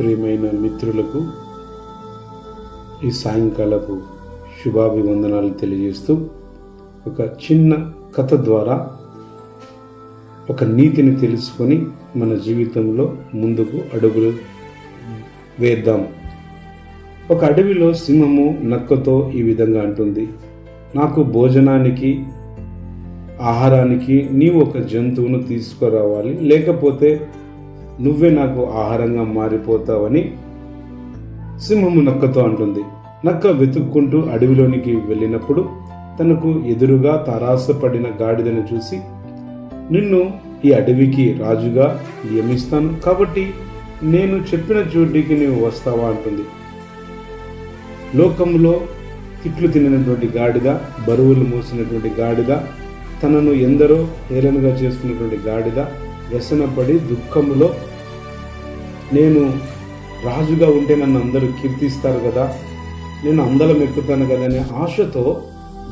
ప్రియమైన మిత్రులకు ఈ సాయంకాలపు శుభాభివందనాలు తెలియజేస్తూ ఒక చిన్న కథ ద్వారా ఒక నీతిని తెలుసుకొని మన జీవితంలో ముందుకు అడుగులు వేద్దాం. ఒక అడవిలో సింహము నక్కతో ఈ విధంగా అంటుంది నాకు భోజనానికి ఆహారానికి నీవు ఒక జంతువును తీసుకురావాలి. లేకపోతే నువ్వే నాకు ఆహారంగా మారిపోతావని సింహము నక్కతో అంటుంది. నక్క వెతుక్కుంటూ అడవిలోనికి వెళ్ళినప్పుడు తనకు ఎదురుగా తారాసపడిన గాడిదను చూసి నిన్ను ఈ అడవికి రాజుగా నియమిస్తాను కాబట్టి నేను చెప్పిన చోటికి నీవు వస్తావా? అంటుంది. లోకంలో తిట్లు తినటువంటి గాడిద బరువులు మోసినటువంటి గాడిద తనను ఎందరో హేళనగా చేస్తున్నటువంటి గాడిద వ్యసనపడి దుఃఖములో నేను రాజుగా ఉంటే నన్ను అందరూ కీర్తిస్తారు కదా. నేను అందలం ఎక్కుతాను కదా అనే ఆశతో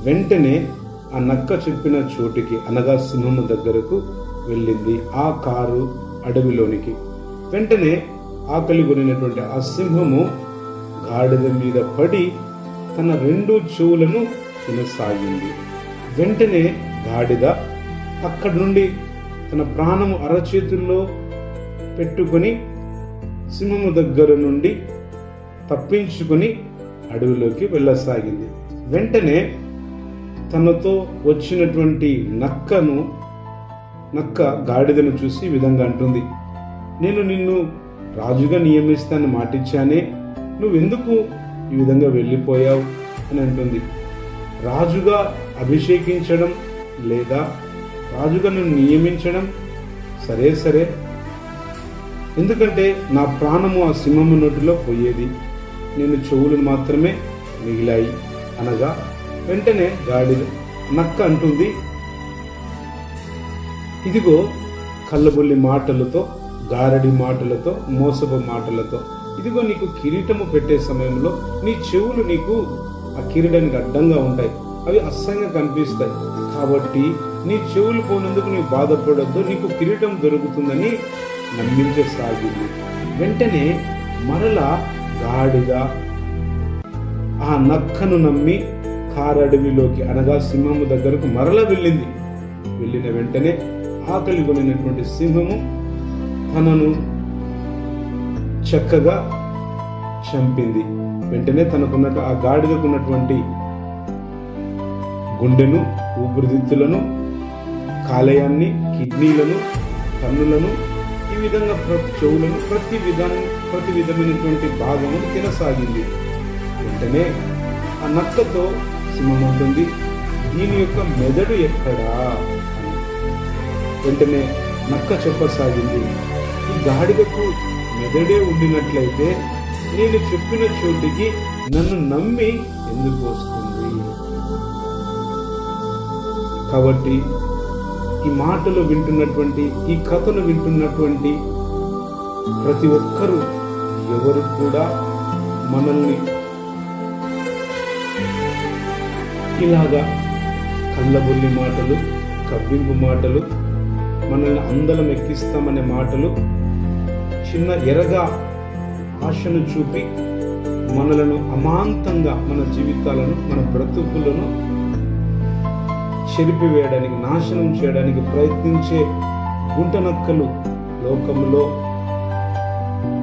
వెంటనే ఆ నక్క చెప్పిన చోటికి అనగా సింహము దగ్గరకు వెళ్ళింది. ఆ కారు అడవిలోనికి. వెంటనే ఆకలి కొనినటువంటి ఆ సింహము గాడిద మీద పడి తన రెండు చెవులను తినసాగింది వెంటనే గాడిద అక్కడి నుండి తన ప్రాణము అరచేతుల్లో పెట్టుకొని సింహము దగ్గర నుండి తప్పించుకొని అడవిలోకి వెళ్ళసాగింది. వెంటనే తనతో వచ్చినటువంటి నక్కను నక్క గాడిదను చూసి ఈ విధంగా అంటుంది నేను నిన్ను రాజుగా నియమిస్తానని మాటిచ్చానే నువ్వెందుకు ఈ విధంగా వెళ్ళిపోయావు? అని అంటుంది. రాజుగా అభిషేకించడం లేదా రాజుగా నన్ను నియమించడం? సరే సరే. ఎందుకంటే నా ప్రాణము ఆ సింహము నోటిలో పోయేది. నేను చెవులు మాత్రమే మిగిలాయి అనగా వెంటనే గాడిద నక్క అంటుంది. ఇదిగో కళ్ళబుల్లి మాటలతో గారడి మాటలతో మోసపు మాటలతో ఇదిగో నీకు కిరీటము పెట్టే సమయంలో నీ చెవులు నీకు ఆ కిరీటానికి అడ్డంగా ఉంటాయి. అవి అస్సంగా కనిపిస్తాయి. కాబట్టి నీ చెవులు పోనందుకు నీవు బాధపడొద్దు. నీకు కిరీటం దొరుకుతుందని నమ్మించసాగింది వెంటనే మరలా గాడిద ఆ నక్కను నమ్మి కారడవిలోకి అనగా సింహము దగ్గరకు మరల వెళ్ళింది. వెళ్ళిన వెంటనే ఆకలి కొనినటువంటి సింహము తనను చక్కగా చంపింది. వెంటనే తనకున్నట్టు ఆ గాడిదకున్నటువంటి గుండెను ఊపిరితిత్తులను కాలేయాన్ని కిడ్నీలను కన్నులను ఈ విధంగా ప్రతి చెవులను ప్రతి విధానం ప్రతి విధమైనటువంటి భాగమును తినసాగింది. వెంటనే ఆ నక్కతో సింహం ఉంటుంది దీని యొక్క మెదడు ఎక్కడా? వెంటనే నక్క చెప్పసాగింది. ఈ గాడిదకు మెదడే ఉండినట్లయితే నేను చెప్పిన చోటికి నన్ను నమ్మి ఎందుకు వస్తుంది? కాబట్టి ఈ మాటలు వింటున్నటువంటి ఈ కథను వింటున్నటువంటి ప్రతి ఒక్కరూ ఎవరు కూడా మనల్ని ఇలాగా కళ్ళబుల్లి మాటలు కవ్వింపు మాటలు మనల్ని అందలం ఎక్కిస్తామనే మాటలు చిన్న ఎరగా ఆశను చూపి మనలను అమాంతంగా మన జీవితాలను మన బ్రతుకులను చెరిపివేయడానికి నాశనం చేయడానికి ప్రయత్నించే గుంటనక్కలు లోకంలో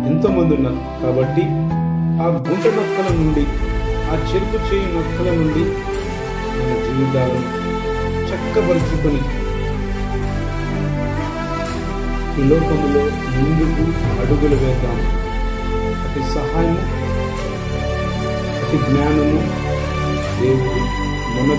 ఎంతోమంది ఉన్నారు. కాబట్టి ఆ గుంట నక్కల నుండి ఆ చెరుపు చేయి నక్కల నుండి మన జీవితాలను చక్కబరుచుకొని ఈ లోకములో ముందుకు అడుగులు వేద్దాం. అతి సహాయము అతి జ్ఞానము దేవుడు మన